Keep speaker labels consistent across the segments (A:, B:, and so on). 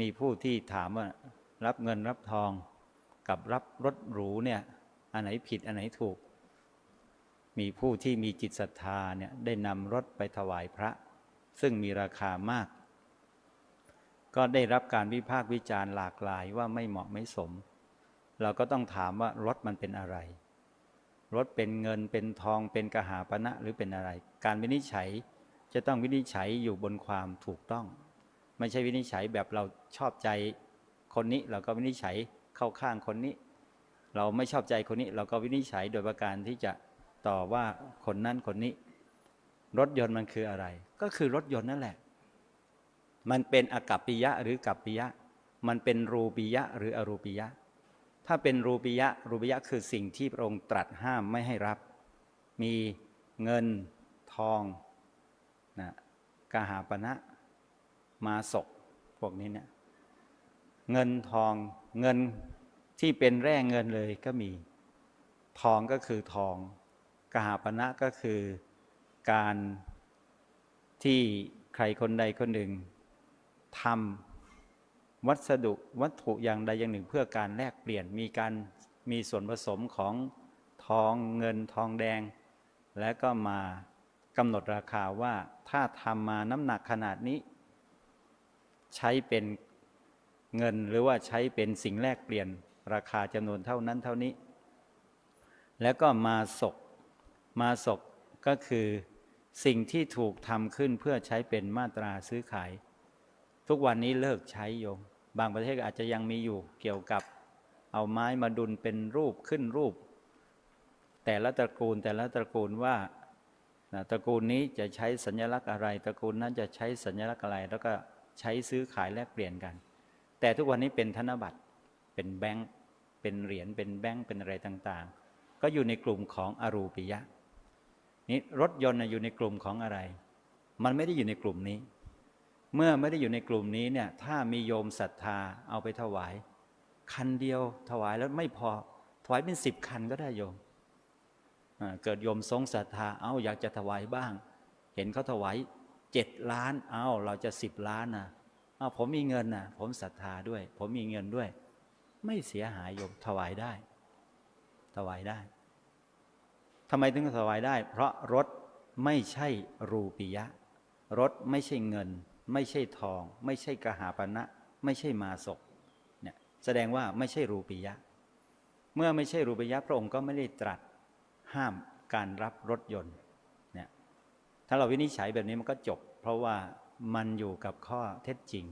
A: มีผู้ที่ถามว่ารับเงินรับทองกับรับรถหรูเนี่ยอันไหนผิดอันไหนถูก มีผู้ที่มีจิตศรัทธาเนี่ยได้นำรถไปถวายพระ ซึ่งมีราคามาก ก็ได้รับการวิพากษ์วิจารณ์หลากหลายว่าไม่เหมาะไม่สม เราก็ต้องถามว่ารถมันเป็นอะไร รถเป็นเงินเป็นทองเป็นกหาปณะหรือเป็นอะไร การวินิจฉัยจะต้องวินิจฉัยอยู่บนความถูกต้อง ไม่ใช่วินิจฉัยแบบเราชอบใจคนนี้ เราก็วินิจฉัยเข้าข้างคนนี้ เราไม่ชอบใจคนนี้ เราก็วินิจฉัยโดยประการที่จะต่อว่าคนนั้นคนนี้ รถยนต์มันคืออะไร ก็คือรถยนต์นั่นแหละ มันเป็นอากัปปิยะหรือกัปปิยะ มันเป็นรูปิยะหรืออรูปิยะ ถ้าเป็นรูปิยะ รูปิยะคือสิ่งที่พระองค์ตรัสห้ามไม่ให้รับ มีเงินทองนะกาหาปณะ มาศกพวกนี้เนี่ยเงินทองเงินที่เป็นแร่เงินเลยก็มี ทองก็คือทอง กหาปณะก็คือการที่ใครคนใดคนหนึ่งทำวัสดุวัตถุอย่างใดอย่างหนึ่ง เพื่อการแลกเปลี่ยนมีการมีส่วนผสมของทองเงินทองแดง และก็มากำหนดราคาว่าถ้าทำมาน้ำหนักขนาดนี้ ใช้เป็นเงินหรือว่าใช้เป็นสิ่งแลกเปลี่ยนราคาจำนวนเท่านั้นเท่านี้ แล้วก็มาศกมาศกก็คือสิ่งที่ถูกทำขึ้นเพื่อใช้เป็นมาตราซื้อขาย ทุกวันนี้เลิกใช้โยม บางประเทศอาจจะยังมีอยู่เกี่ยวกับเอาไม้มาดุลเป็นรูปขึ้นรูป แต่ละตระกูลแต่ละตระกูลว่าตระกูลนี้จะใช้สัญลักษณ์อะไร ตระกูลนั้นจะใช้สัญลักษณ์อะไรแล้วก็ ใช้ซื้อขายแลกเปลี่ยนกัน แต่ทุกวันนี้เป็นธนบัตรเป็นแบงค์เป็นเหรียญเป็นแบงค์เป็นอะไรต่างๆ ก็อยู่ในกลุ่มของอรูปิยะนี่รถยนต์อยู่ในกลุ่มของอะไร มันไม่ได้อยู่ในกลุ่มนี้ เมื่อไม่ได้อยู่ในกลุ่มนี้เนี่ยถ้ามีโยมศรัทธาเอาไปถวาย คันเดียวถวายแล้วไม่พอถวายเป็นสิบคันก็ได้โยมเกิดโยมทรงศรัทธาเอาอยากจะถวายบ้าง เห็นเขาถวาย เจ็ดล้านเอาเราจะสิบล้านนะเอาผมมีเงินนะผมศรัทธาด้วย ผมมีเงินด้วย ไม่เสียหายโยมถวายได้ ถวายได้ทำไมถึงถวายได้ เพราะรถไม่ใช่รูปียะ รถไม่ใช่เงิน ไม่ใช่ทอง ไม่ใช่กหาปณะไม่ใช่มาศกเนี่ยแสดงว่าไม่ใช่รูปียะ เมื่อไม่ใช่รูปียะพระองค์ก็ไม่ได้ตรัสห้ามการรับรถยนต์ ถ้าเราวินิจฉัยแบบนี้มันก็จบ เพราะว่ามันอยู่กับข้อเท็จจริง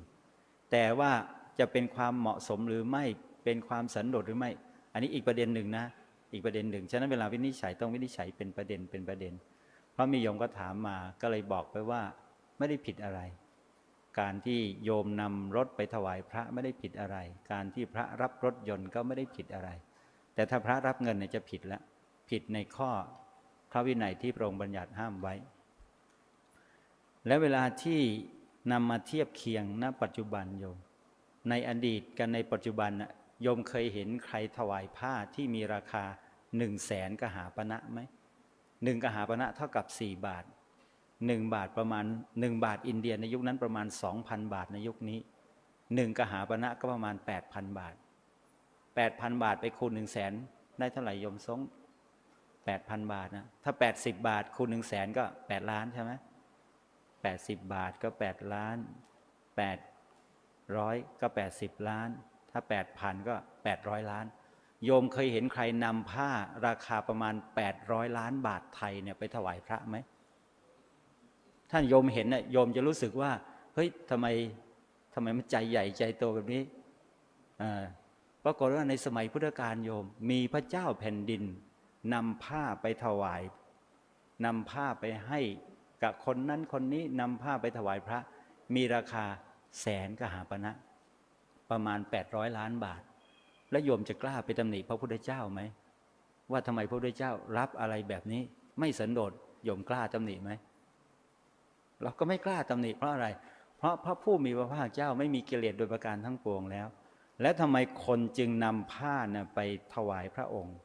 A: แต่ว่าจะเป็นความเหมาะสมหรือไม่เป็นความสันโดษหรือไม่ อันนี้อีกประเด็นหนึ่งนะ อีกประเด็นหนึ่ง ฉะนั้นเวลาวินิจฉัยต้องวินิจฉัยเป็นประเด็นเป็นประเด็น เพราะมีโยมก็ถามมาก็เลยบอกไปว่าไม่ได้ผิดอะไร การที่โยมนำรถไปถวายพระไม่ได้ผิดอะไร การที่พระรับรถยนต์ก็ไม่ได้ผิดอะไร แต่ถ้าพระรับเงินเนี่ยจะผิดแล้วผิดในข้อพระวินัยที่พระองค์บัญญัติห้ามไว้ และเวลาที่นำมาเทียบเคียงณ ปัจจุบันโยม ในอดีตกันในปัจจุบันโยมเคยเห็นใครถวายผ้าที่มีราคาหนึ่งแสนกหาปณะไหมหนึ่งกหาปณะเท่ากับสี่บาทหนึ่งบาทประมาณหนึ่งบาทอินเดียในยุคนั้นประมาณสองพันบาทในยุคนี้หนึ่งกหาปณะก็ประมาณแปดพันบาทแปดพันบาทไปคูณหนึ่งแสนได้เท่าไหร่โยมทรงแปดพันบาทนะถ้าแปดสิบบาทคูณหนึ่งแสนก็แปดล้านใช่ไหม แปดสิบบาทก็แปดล้านแปดร้อยก็แปดสิบล้าน ถ้าแปดพันก็แปดร้อยล้าน โยมเคยเห็นใครนำผ้าราคาประมาณแปดร้อยล้านบาทไทยเนี่ยไปถวายพระไหมท่านโยมเห็นน่ยโยมจะรู้สึกว่า เฮ้ยทำไมทำไมมันใจใหญ่ใจโตแบบนี้ปรากฏว่าในสมัยพุทธกาลโยม มีพระเจ้าแผ่นดินนำผ้าไปถวายนำผ้าไปให้ กับคนนั้นคนนี้นำผ้าไปถวายพระ มีราคาแสนกหาปณะประมาณ 800 ล้านบาท แล้วโยมจะกล้าไปตำหนิพระพุทธเจ้าไหม ว่าทำไมพระพุทธเจ้ารับอะไรแบบนี้ ไม่สันโดษโยมกล้าตำหนิไหมเราก็ไม่กล้าตำหนิเพราะอะไร เพราะพระผู้มีพระภาคเจ้าไม่มีกิเลสโดยประการทั้งปวงแล้ว และทำไมคนจึงนำผ้านะไปถวายพระองค์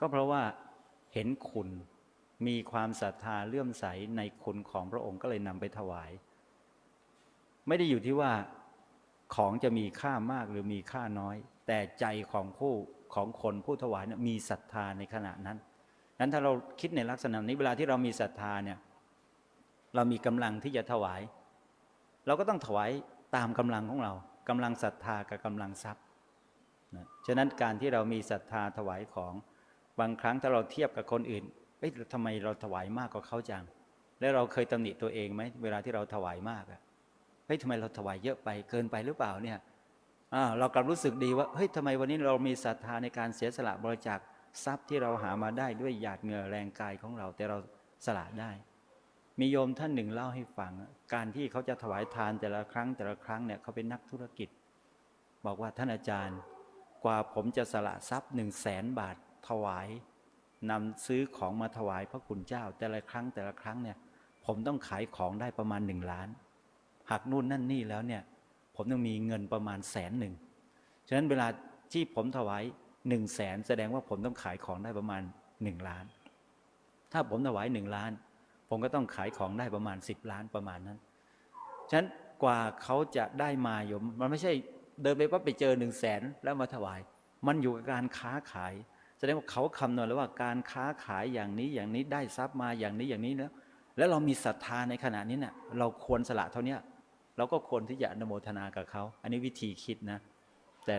A: ก็เพราะว่าเห็นคุณ มีความศรัทธาเลื่อมใสในคุณของพระองค์ก็เลยนำไปถวาย ไม่ได้อยู่ที่ว่าของจะมีค่ามากหรือมีค่าน้อย แต่ใจของผู้ของคนผู้ถวายเนี่ยมีศรัทธาในขณะนั้นนั้นถ้าเราคิดในลักษณะนี้เวลาที่เรามีศรัทธาเนี่ยเรามีกำลังที่จะถวาย เราก็ต้องถวายตามกำลังของเรากำลังศรัทธากับกำลังทรัพย์นะฉะนั้นการที่เรามีศรัทธาถวายของบางครั้งถ้าเราเทียบกับคนอื่น เอ้ยทำไมเราถวายมากกว่าเขาจัง แล้วเราเคยตำหนิตัวเองไหมเวลาที่เราถวายมากอะเฮ้ยทำไมเราถวายเยอะไปเกินไปหรือเปล่าเนี่ยอ่าเรากลับรู้สึกดีว่าเฮ้ยทำไมวันนี้เรามีศรัทธาในการเสียสละบริจาคทรัพย์ที่เราหามาได้ด้วยหยาดเหงื่อแรงกายของเรา แต่เราสละได้ มีโยมท่านหนึ่งเล่าให้ฟัง การที่เขาจะถวายทานแต่ละครั้งแต่ละครั้งเนี่ยเขาเป็นนักธุรกิจ บอกว่าท่านอาจารย์ กว่าผมจะสละทรัพย์หนึ่งแสนบาทถวาย นำซื้อของมาถวายพระคุณเจ้า แต่ละครั้งแต่ละครั้งเนี่ยผมต้องขายของได้ประมาณหนึ่งล้านหักนู่นนั่นนี่แล้วเนี่ยผมต้องมีเงินประมาณแสนหนึ่งฉะนั้นเวลาที่ผมถวายหนึ่งแสนแสดงว่าผมต้องขายของได้ประมาณหนึ่งล้าน ถ้าผมถวายหนึ่งล้าน ผมก็ต้องขายของได้ประมาณสิบล้านประมาณนั้น ฉะนั้นกว่าเขาจะได้มาโยม มันไม่ใช่เดินไปว่าไปเจอหนึ่งแสนแล้วมาถวาย มันอยู่กับการค้าขาย แสดงว่าเขาคำนวณแล้วว่าการค้าขายอย่างนี้อย่างนี้ได้ทรัพย์มาอย่างนี้อย่างนี้แล้ว แล้วเรามีศรัทธาในขณะนี้เนะ่ยเราควรสละเท่านี้เราก็ควรที่จะอนโมทนากับเขา อันนี้วิธีคิดนะ แต่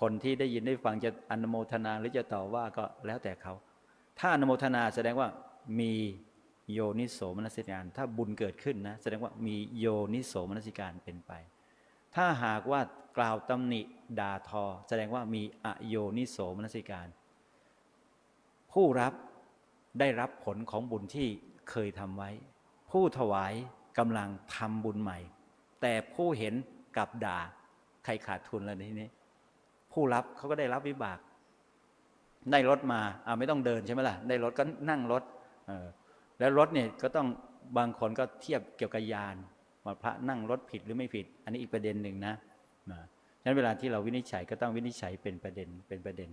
A: คนที่ได้ยินได้ฟังจะอนโมทนาหรือจะต่อว่าก็แล้วแต่เขา ถ้าอนโมทนาแสดงว่ามีโยนิโสมนสิการ ถ้าบุญเกิดขึ้นนะแสดงว่ามีโยนิโสมนสิการเป็นไป ถ้าหากว่ากล่าวตำหนิด่าทอ แสดงว่ามีอโยนิโสมนสิการ ผู้รับได้รับผลของบุญที่เคยทำไว้ ผู้ถวายกำลังทำบุญใหม่ แต่ผู้เห็นกลับด่าใครขาดทุนแล้วทีนี้ ผู้รับเขาก็ได้รับวิบาก ได้รถมาอ่าไม่ต้องเดินใช่ไหมล่ะ ได้รถก็นั่งรถเออแล้วรถเนี่ยก็ต้องบางคนก็เทียบเกี่ยวกับยานว่าพระนั่งรถผิดหรือไม่ผิด อันนี้อีกประเด็นหนึ่งนะนะฉะนั้นเวลาที่เราวินิจฉัยก็ต้องวินิจฉัยเป็นประเด็นเป็นประเด็น